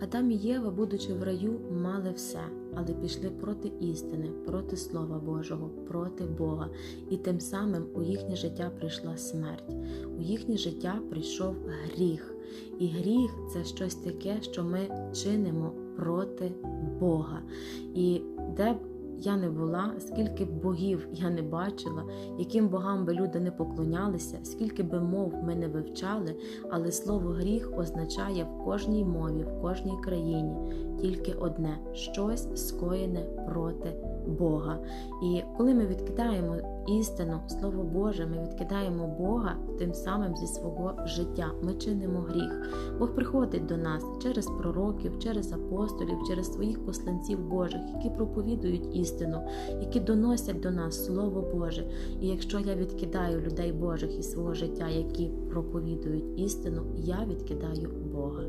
Адам і Єва, будучи в раю, мали все, але пішли проти істини, проти Слова Божого, проти Бога, і тим самим у їхнє життя прийшла смерть, у їхнє життя прийшов гріх. І гріх це щось таке, що ми чинимо проти Бога. І де б я не була, скільки б богів я не бачила, яким богам би люди не поклонялися, скільки би мов ми не вивчали, але слово гріх означає в кожній мові, в кожній країні тільки одне щось скоєне проти Бога. І коли ми відкидаємо істину, Слово Боже, ми відкидаємо Бога тим самим зі свого життя. Ми чинимо гріх. Бог приходить до нас через пророків, через апостолів, через своїх посланців Божих, які проповідують істину, які доносять до нас Слово Боже. І якщо я відкидаю людей Божих із свого життя, які проповідують істину, я відкидаю Бога.